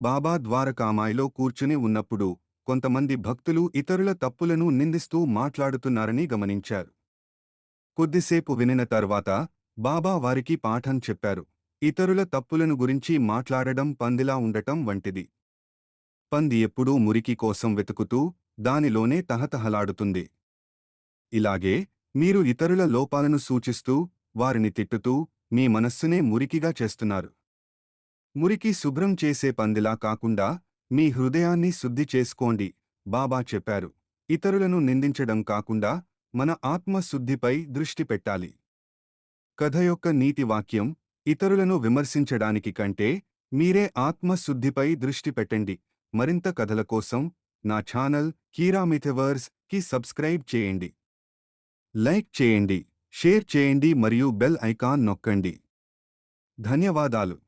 బాబా ద్వారకామాయిలో కూర్చుని ఉన్నప్పుడు కొంతమంది భక్తులు ఇతరుల తప్పులను నిందిస్తూ మాట్లాడుతున్నారని గమనించారు. కొద్దిసేపు వినిన తర్వాత బాబా వారికి పాఠం చెప్పారు. ఇతరుల తప్పులను గురించి మాట్లాడడం పందిలా ఉండటం వంటిది. పంది ఎప్పుడూ మురికి కోసం వెతుకుతూ దానిలోనే తహతహలాడుతుంది. ఇలాగే మీరు ఇతరుల లోపాలను సూచిస్తూ వారిని తిట్టుతూ మీ మనస్సునే మురికిగా చేస్తున్నారు. మురికి శుభ్రం చేసే పందిలా కాకుండా మీ హృదయాన్ని శుద్ధి చేసుకోండి బాబా చెప్పారు. ఇతరులను నిందించడం కాకుండా మన ఆత్మశుద్ధిపై దృష్టి పెట్టాలి. కథ యొక్క నీతి వాక్యం ఇతరులను విమర్శించడానికి కంటే మీరే ఆత్మశుద్ధిపై దృష్టి పెట్టండి. మరింత కథల కోసం నా ఛానల్ కీరామిథెవర్స్కి సబ్స్క్రైబ్ చేయండి. లైక్ చేయండి షేర్ చేయండి మరియు బెల్ ఐకాన్ నొక్కండి. ధన్యవాదాలు.